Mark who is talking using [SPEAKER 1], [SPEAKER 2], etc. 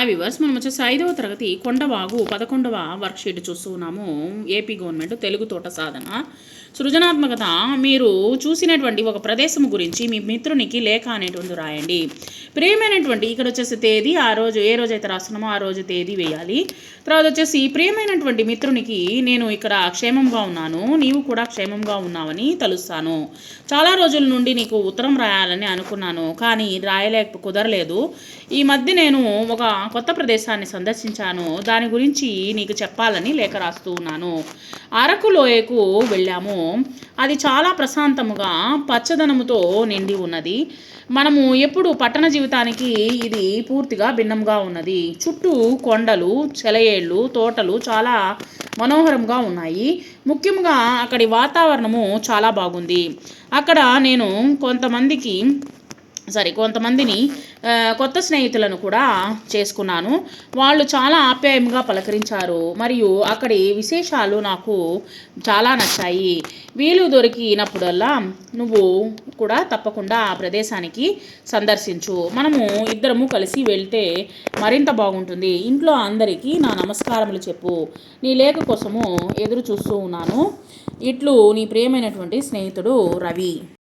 [SPEAKER 1] Hi viewers మనం వచ్చేసి ఐదవ తరగతి కొండవాగు పదకొండవ వర్క్షీట్ చూస్తున్నాము ఏపీ గవర్నమెంట్ తెలుగు తోట సాధన. సృజనాత్మకత మీరు చూసినటువంటి ఒక ప్రదేశం గురించి మీ మిత్రునికి లేఖ అనేటువంటి రాయండి. ప్రియమైనటువంటి ఇక్కడ వచ్చేసి తేదీ ఆ రోజు ఏ రోజు అయితే రాస్తున్నామో ఆ రోజు తేదీ వేయాలి. తర్వాత వచ్చేసి ప్రియమైనటువంటి మిత్రునికి నేను ఇక్కడ క్షేమంగా ఉన్నాను నీవు కూడా క్షేమంగా ఉన్నావని తలుస్తాను. చాలా రోజుల నుండి నీకు ఉత్తరం రాయాలని అనుకున్నాను కానీ రాయలేక కుదరలేదు. ఈ మధ్య నేను ఒక కొత్త ప్రదేశాన్ని సందర్శించాను దాని గురించి నీకు చెప్పాలని లేఖ రాస్తూ ఉన్నాను. అరకు లోయకు వెళ్ళాము. అది చాలా ప్రశాంతముగా పచ్చదనముతో నిండి ఉన్నది. మనము ఎప్పుడు పట్టణ జీవితానికి ఇది పూర్తిగా భిన్నంగా ఉన్నది. చుట్టూ కొండలు చెలయేళ్ళు తోటలు చాలా మనోహరంగా ఉన్నాయి. ముఖ్యంగా అక్కడి వాతావరణము చాలా బాగుంది. అక్కడ నేను కొంతమందికి సారీ కొంతమందిని కొత్త స్నేహితులను కూడా చేసుకున్నాను. వాళ్ళు చాలా ఆప్యాయంగా పలకరించారు. మరియు అక్కడి విశేషాలు నాకు చాలా నచ్చాయి. వీలు దొరికినప్పుడల్లా నువ్వు కూడా తప్పకుండా ఆ ప్రదేశానికి సందర్శించు. మనము ఇద్దరము కలిసి వెళ్తే మరింత బాగుంటుంది. ఇంట్లో అందరికీ నా నమస్కారములు చెప్పు. నీ లేఖ కోసము ఎదురు చూస్తూ ఉన్నాను. ఇట్లు నీ ప్రియమైనటువంటి స్నేహితుడు రవి.